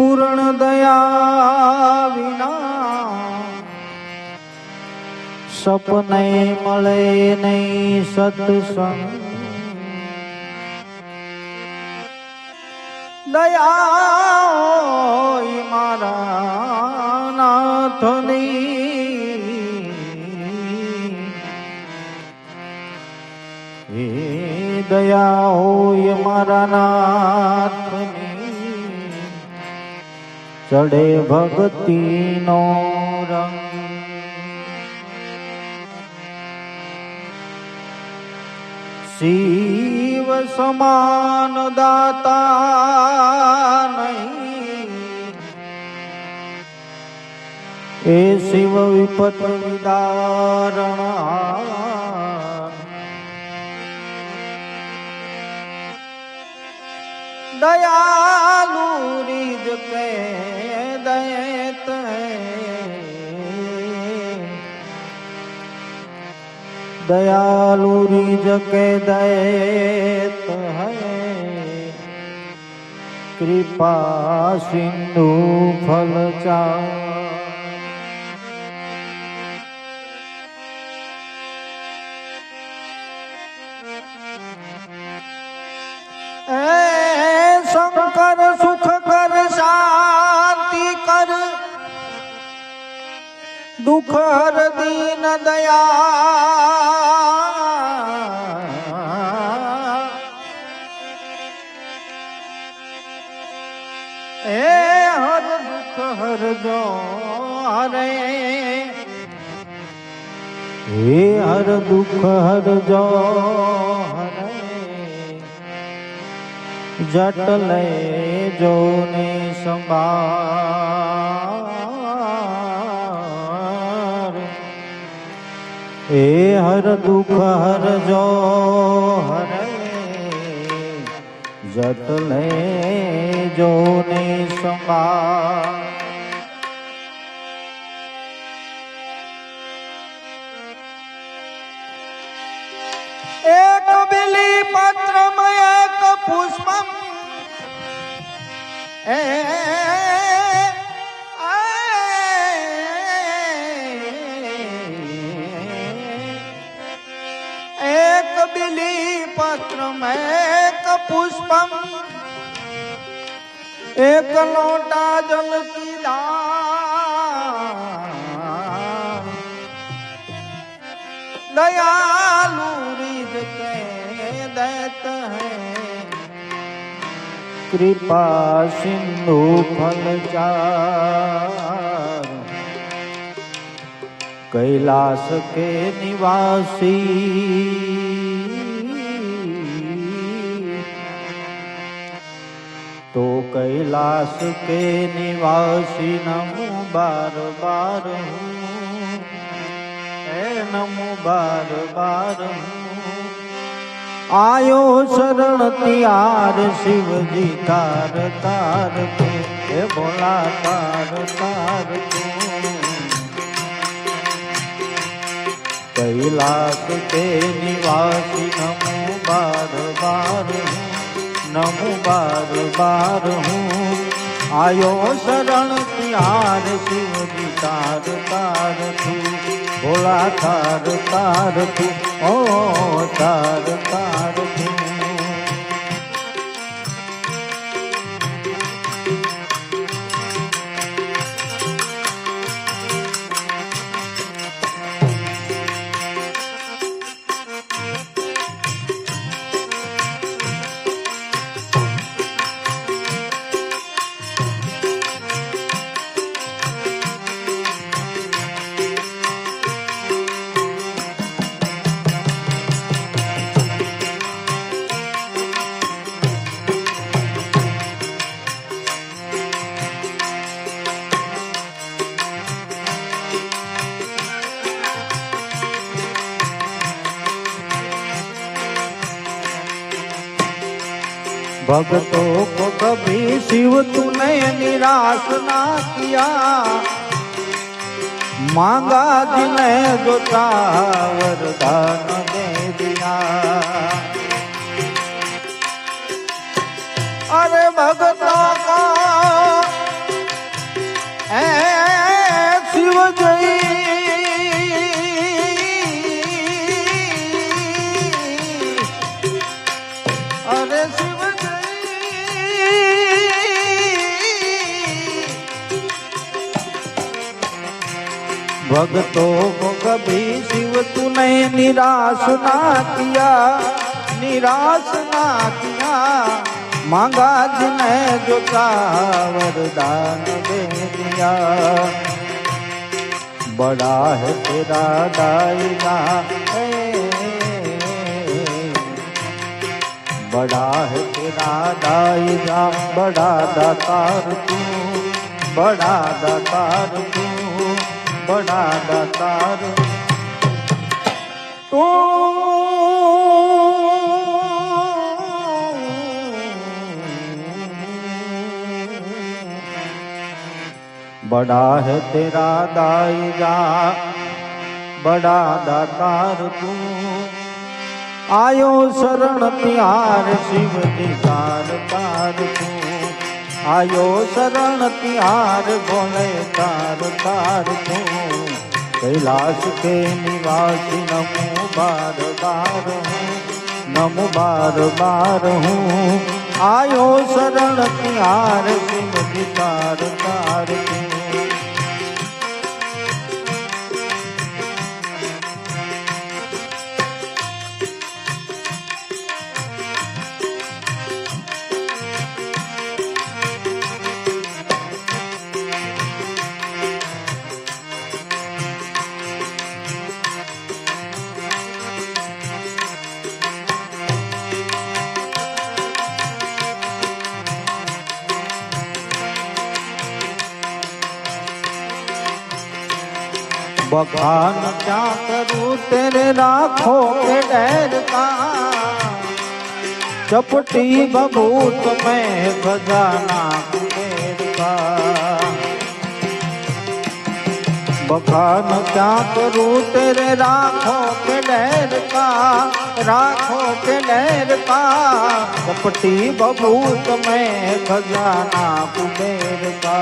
પૂર્ણ દયા વિના સપને મળે નહીં સત્સંગ. દયા મારા નાથની હે દયા હોય મારા નાથની ચડે ભક્તિનો રંગ. શિવ સમાન દાતા નહીં. એ શિવ વિપત વિદારણ દયાલુ રીજ કે दयालु रिज के दैत है। कृपा सिंधु फल चा सुख कर शांति कर। दुख हर दीन दया હે હર દુઃખ, હર જો જટ લે જો ને સંભાળ. એ હર દુઃખ, હર જો હરે જટ લે જો ને સંભાળ. પત્રમયક પુષ્પમ એ એક બિલી પત્રમયક પુષ્પમ એક લોટા જલ કી દાન. દયાલુ કૃપા સિંધુ ફલચાર કૈલાસ કે નિવાસી તો કૈલાસ કે નિવાસી નમો બાર બાર હું એ નમો બાર બાર હું આયો શરણ ત્યાર શિવજી તાર તાર કે, હે ભોલા તાર તાર કે. કૈલાસ કે નિવાસી નમો બાર બાર નમો બાર બાર હું. આયો શરણ ત્યાર શિવજી તાર તાર તું ભોલા તાર તાર તું ઓ તાર તાર भक्तों को कभी शिव तूने निराश ना किया। मांगा जिने जो वरदान दे दिया। अरे भक्तों भक्तों को कभी शिव तूने निराश ना किया, निराश ना किया। मांगा जिने जो वरदान दे दिया। बड़ा है तेरा दायरा बड़ा है तेरा दायरा बड़ा दातार तू, बड़ा दातार तू। बड़ा दातार तू बड़ा है तेरा दायरा, बड़ा दातार तू। आयो शरण प्यार शिव दिकार तार तू। આયો શરણ તિહાર ભોલે તાર તાર તું કૈલાસ કે નિવાસી નમો બાર બાર હું, નમો બાર બાર હું. આયો શરણ તિહાર સિમજી તાર તાર बखान क्या करूँ? तेरे राखो के डैर का। चपटी बबूत में कुबेर का बखान क्या करूँ? तेरे राखो के डैर का। राखो के डैर का। चपटी बबूत में खजाना कुबेर का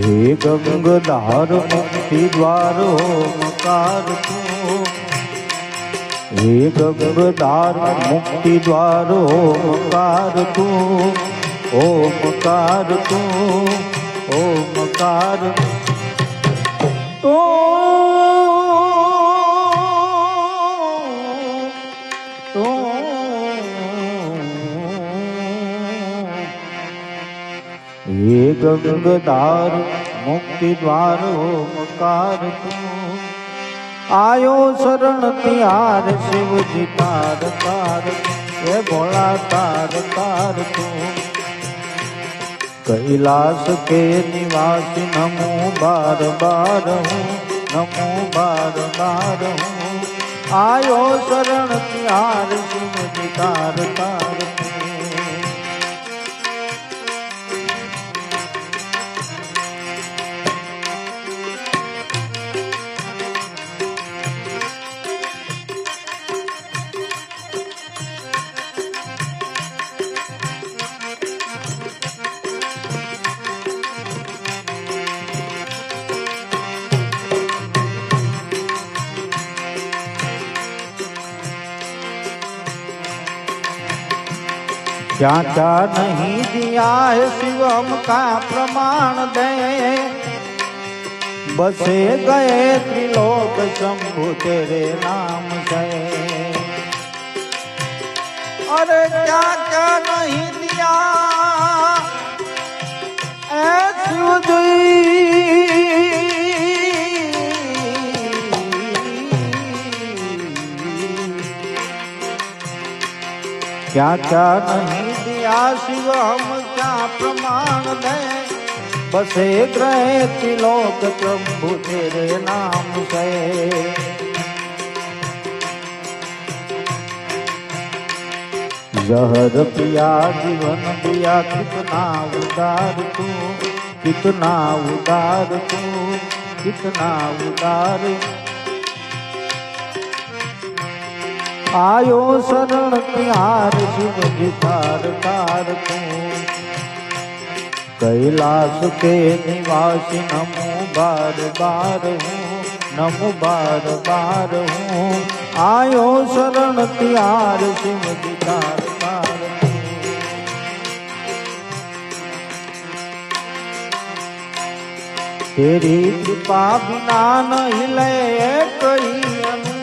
હે ગંગધાર મુક્તિ દ્વારો મકાર હે ગંગધાર મુક્તિ દ્વારો મકાર તું ઓમકાર તું ઓમકાર તું હે ગંગધાર મુક્તિ દ્વાર ઓમકાર આયો શરણ ત્યાર શિવજી તાર તાર હે ભોળા તાર તાર તું કૈલાસ કે નિવાસી નમો બાર બાર હું નમો બાર બાર હું આયો શરણ ત્યાર શિવજી તાર તાર क्या क्या नहीं दिया है शिवम का प्रमाण दे। बसे गए त्रिलोक शंभु तेरे नाम से। अरे क्या क्या नहीं दिया शिव क्या क्या नहीं दिया शिव, हम क्या प्रमाण दें? बसे ग्रह त्रिलोक प्रभु, तेरे नाम से। जहर पिया, जीवन दिया कितना उदार तू, कितना उदार तू, कितना उदार આયો શરણ નિહાર શિવ ગીતાર તાર કૈલાસ કે નિવાસી નમો બાર બાર હું, નમો બાર બાર હું. આયો શરણ તિહાર શિવ તાર તેરી કૃપા બિના નહીં લે કઈ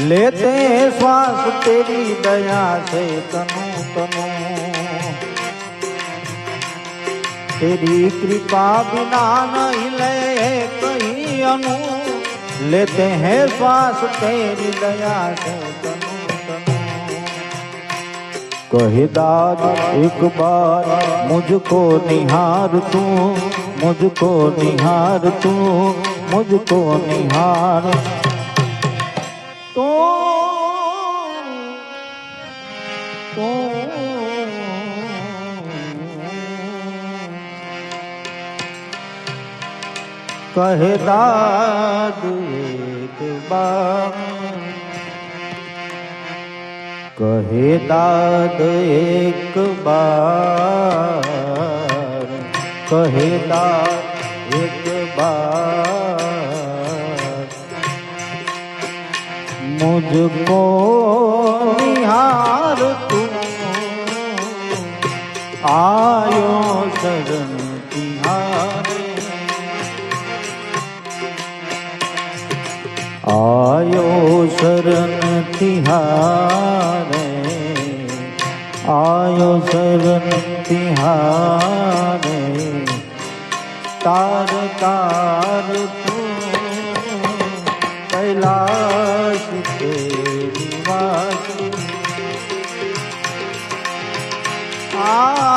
लेते श्वास तेरी दया से तनु तनु। तेरी कृपा बिना नहीं ले कहीं अनु। लेते हैं श्वास तेरी दया से कहे दाद एक बार मुझको निहार तू, मुझको निहार तू, मुझको निहार। કહેતા એક બા કહે દાદ એક બાર કહે દાદ એક બાર મુજકો નિહાર તું આયો શરણ શરણ તિહારે આયો શરણ તિહારે તાર તાર કૈલાશ તે નિવાસ આ